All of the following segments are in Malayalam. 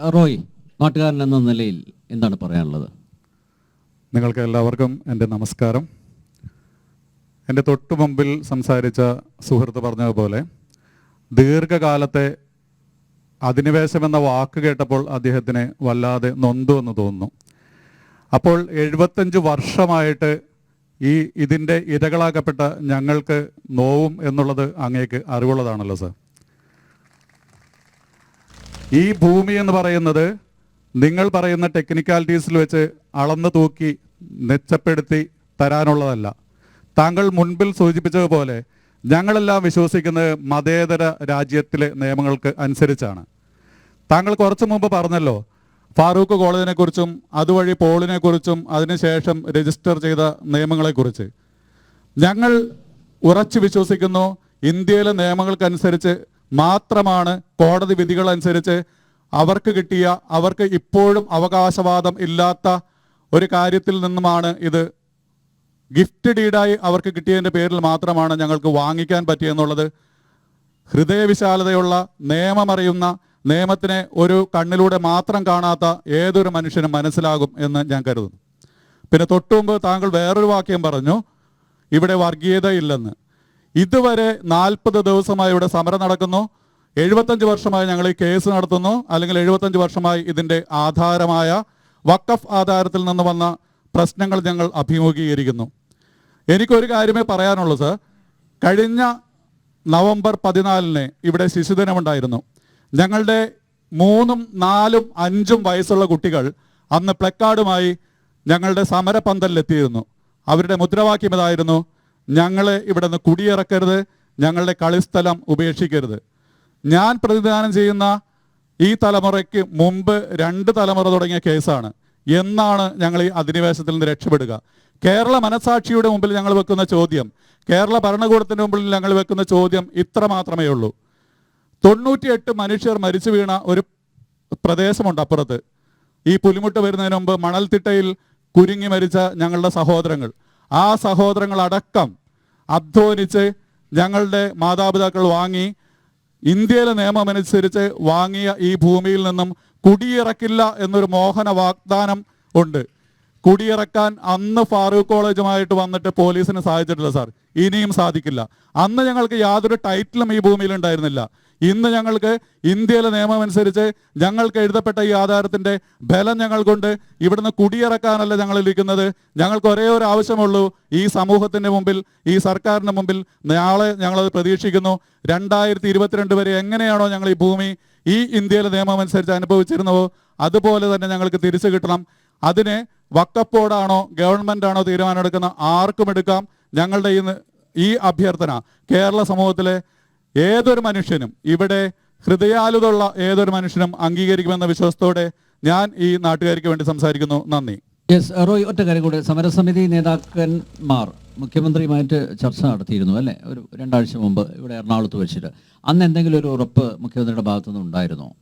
റോയ് നാട്ടുകാരൻ എന്ന നിലയിൽ എന്താണ് പറയാനുള്ളത്? നിങ്ങൾക്ക് എല്ലാവർക്കും എന്റെ നമസ്കാരം. എന്റെ തൊട്ടു മുമ്പിൽ സംസാരിച്ച സുഹൃത്ത് പറഞ്ഞതുപോലെ ദീർഘകാലത്തെ അധിനിവേശം എന്ന വാക്ക് കേട്ടപ്പോൾ അദ്ദേഹത്തിന് വല്ലാതെ നൊന്തു എന്ന് തോന്നുന്നു. അപ്പോൾ എഴുപത്തഞ്ച് വർഷമായിട്ട് ഈ ഇതിന്റെ ഇരകളാക്കപ്പെട്ട ഞങ്ങൾക്ക് നോവും എന്നുള്ളത് അങ്ങേക്ക് അറിവുള്ളതാണല്ലോ സാർ. ഈ ഭൂമി എന്ന് പറയുന്നത് നിങ്ങൾ പറയുന്ന ടെക്നിക്കാലിറ്റീസിൽ വെച്ച് അളന്ന് തൂക്കി മെച്ചപ്പെടുത്തി തരാനുള്ളതല്ല. താങ്കൾ മുൻപിൽ സൂചിപ്പിച്ചതുപോലെ ഞങ്ങളെല്ലാം വിശ്വസിക്കുന്നത് മതേതര രാജ്യത്തിലെ നിയമങ്ങൾക്ക് അനുസരിച്ചാണ്. താങ്കൾ കുറച്ചു മുമ്പ് പറഞ്ഞല്ലോ ഫാറൂഖ് കോളേജിനെ കുറിച്ചും അതുവഴി പോളിനെ കുറിച്ചും അതിനുശേഷം രജിസ്റ്റർ ചെയ്ത നിയമങ്ങളെക്കുറിച്ച്. ഞങ്ങൾ ഉറച്ചു വിശ്വസിക്കുന്നു ഇന്ത്യയിലെ നിയമങ്ങൾക്കനുസരിച്ച് മാത്രമാണ് കോടതി വിധികൾ അനുസരിച്ച് അവർക്ക് കിട്ടിയ അവർക്ക് ഇപ്പോഴും അവകാശവാദം ഇല്ലാത്ത ഒരു കാര്യത്തിൽ നിന്നുമാണ് ഇത് ഗിഫ്റ്റ് ഡീഡായി അവർക്ക് കിട്ടിയതിന്റെ പേരിൽ മാത്രമാണ് ഞങ്ങൾക്ക് വാങ്ങിക്കാൻ പറ്റിയെന്നുള്ളത്. ഹൃദയവിശാലതയുള്ള നിയമമറിയുന്ന നിയമത്തിനെ ഒരു കണ്ണിലൂടെ മാത്രം കാണാത്ത ഏതൊരു മനുഷ്യനും മനസ്സിലാകും എന്ന് ഞാൻ കരുതുന്നു. പിന്നെ തൊട്ടുമുമ്പ് താങ്കൾ വേറൊരു വാക്യം പറഞ്ഞു ഇവിടെ വർഗീയത ഇല്ലെന്ന് ഇതുവരെ നാൽപ്പത് ദിവസമായി ഇവിടെ സമരം നടക്കുന്നു. എഴുപത്തഞ്ച് വർഷമായി ഞങ്ങൾ ഈ കേസ് നടത്തുന്നു. അല്ലെങ്കിൽ എഴുപത്തഞ്ച് വർഷമായി ഇതിന്റെ ആധാരമായ വക്കഫ് ആധാരത്തിൽ നിന്ന് വന്ന പ്രശ്നങ്ങൾ ഞങ്ങൾ അഭിമുഖീകരിക്കുന്നു. എനിക്കൊരു കാര്യമേ പറയാനുള്ളൂ സർ. കഴിഞ്ഞ നവംബർ പതിനാലിന് ഇവിടെ ശിശുദിനമുണ്ടായിരുന്നു. ഞങ്ങളുടെ മൂന്നും നാലും അഞ്ചും വയസ്സുള്ള കുട്ടികൾ അന്ന് പ്ലക്കാർഡുമായി ഞങ്ങളുടെ സമരപന്തലിലെത്തിയിരുന്നു. അവരുടെ മുദ്രാവാക്യം ഇതായിരുന്നു ഞങ്ങളെ ഇവിടെ നിന്ന് കുടിയിറക്കരുത് ഞങ്ങളുടെ കളിസ്ഥലം ഉപേക്ഷിക്കരുത്. ഞാൻ പ്രതിദാനം ചെയ്യുന്ന ഈ തലമുറയ്ക്ക് മുമ്പ് രണ്ട് തലമുറ തുടങ്ങിയ കേസാണ്. എന്നാണ് ഞങ്ങൾ ഈ അധിനിവേശത്തിൽ നിന്ന് രക്ഷപ്പെടുക. കേരള മനസാക്ഷിയുടെ മുമ്പിൽ ഞങ്ങൾ വെക്കുന്ന ചോദ്യം കേരള ഭരണകൂടത്തിന്റെ മുമ്പിൽ ഞങ്ങൾ വെക്കുന്ന ചോദ്യം ഇത്ര മാത്രമേ ഉള്ളൂ. തൊണ്ണൂറ്റിയെട്ട് മനുഷ്യർ മരിച്ചു വീണ ഒരു പ്രദേശമുണ്ട് അപ്പുറത്ത്. ഈ പുലിമുട്ട് വരുന്നതിന് മുമ്പ് മണൽത്തിട്ടയിൽ കുരുങ്ങി മരിച്ച ഞങ്ങളുടെ സഹോദരങ്ങൾ. ആ സഹോദരങ്ങൾ അടക്കം അധ്വാനിച്ച് ഞങ്ങളുടെ മാതാപിതാക്കൾ വാങ്ങി ഇന്ത്യയിലെ നിയമമനുസരിച്ച് വാങ്ങിയ ഈ ഭൂമിയിൽ നിന്നും കുടിയിറക്കില്ല എന്നൊരു മോഹന വാഗ്ദാനം ഉണ്ട്. കുടിയിറക്കാൻ അന്ന് ഫാറൂഖ് കോളേജുമായിട്ട് വന്നിട്ട് പോലീസിന് സാധിച്ചിട്ടില്ല സാർ. ഇനിയും സാധിക്കില്ല. അന്ന് ഞങ്ങൾക്ക് യാതൊരു ടൈറ്റിലും ഈ ഭൂമിയിൽ ഉണ്ടായിരുന്നില്ല. ഇന്ന് ഞങ്ങൾക്ക് ഇന്ത്യയിലെ നിയമം അനുസരിച്ച് ഞങ്ങൾക്ക് എഴുതപ്പെട്ട ഈ ആധാരത്തിന്റെ ബലം ഞങ്ങൾക്കുണ്ട്. ഇവിടുന്ന് കുടിയിറക്കാനല്ല ഞങ്ങൾ ഇരിക്കുന്നത്. ഞങ്ങൾക്ക് ഒരേ ഒരു ആവശ്യമുള്ളൂ. ഈ സമൂഹത്തിന്റെ മുമ്പിൽ ഈ സർക്കാരിന്റെ മുമ്പിൽ നാളെ ഞങ്ങളത് പ്രതീക്ഷിക്കുന്നു. രണ്ടായിരത്തി ഇരുപത്തിരണ്ട് വരെ എങ്ങനെയാണോ ഞങ്ങൾ ഈ ഭൂമി ഈ ഇന്ത്യയിലെ നിയമം അനുസരിച്ച് അനുഭവിച്ചിരുന്നവോ അതുപോലെ തന്നെ ഞങ്ങൾക്ക് തിരിച്ചു കിട്ടണം. അതിന് വക്കപ്പോടാണോ ഗവൺമെന്റ് ആണോ തീരുമാനമെടുക്കുന്ന ആർക്കും എടുക്കാം. ഞങ്ങളുടെ ഈ ഈ അഭ്യർത്ഥന കേരള സമൂഹത്തിലെ ഏതൊരു മനുഷ്യനും ഇവിടെ ഹൃദയാലുതുള്ള ഏതൊരു മനുഷ്യനും അംഗീകരിക്കുമെന്ന വിശ്വാസത്തോടെ ഞാൻ ഈ നാട്ടുകാർക്ക് വേണ്ടി സംസാരിക്കുന്നു. നന്ദി. യെസ് റോയ് ഒറ്റ കാര്യം കൂടെ. സമരസമിതി നേതാക്കന്മാർ മുഖ്യമന്ത്രിയുമായിട്ട് ചർച്ച നടത്തിയിരുന്നു അല്ലേ? ഒരു രണ്ടാഴ്ച മുമ്പ് ഇവിടെ എറണാകുളത്ത് വെച്ചിട്ട്. അന്ന് എന്തെങ്കിലും ഒരു ഉറപ്പ് മുഖ്യമന്ത്രിയുടെ ഭാഗത്തുനിന്ന് ഉണ്ടായിരുന്നോ?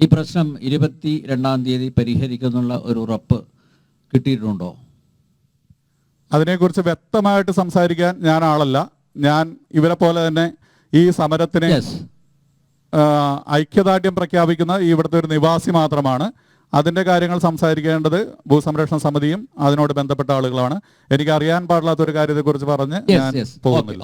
ഈ പ്രശ്നം ഇരുപത്തി രണ്ടാം തീയതി പരിഹരിക്കുന്നുള്ള ഒരു ഉറപ്പ് കിട്ടിയിട്ടുണ്ടോ? അതിനെക്കുറിച്ച് വ്യക്തമായിട്ട് സംസാരിക്കാൻ ഞാൻ ആളല്ല. ഞാൻ ഇവരെ പോലെ തന്നെ ഈ സമരത്തിന് ഐക്യദാർഢ്യം പ്രഖ്യാപിക്കുന്ന ഇവിടുത്തെ ഒരു നിവാസി മാത്രമാണ്. അതിന്റെ കാര്യങ്ങൾ സംസാരിക്കേണ്ടത് ഭൂസംരക്ഷണ സമിതിയും അതിനോട് ബന്ധപ്പെട്ട ആളുകളാണ്. എനിക്ക് അറിയാൻ പാടില്ലാത്ത ഒരു കാര്യത്തെക്കുറിച്ച് പറഞ്ഞ് ഞാൻ പോകുന്നില്ല.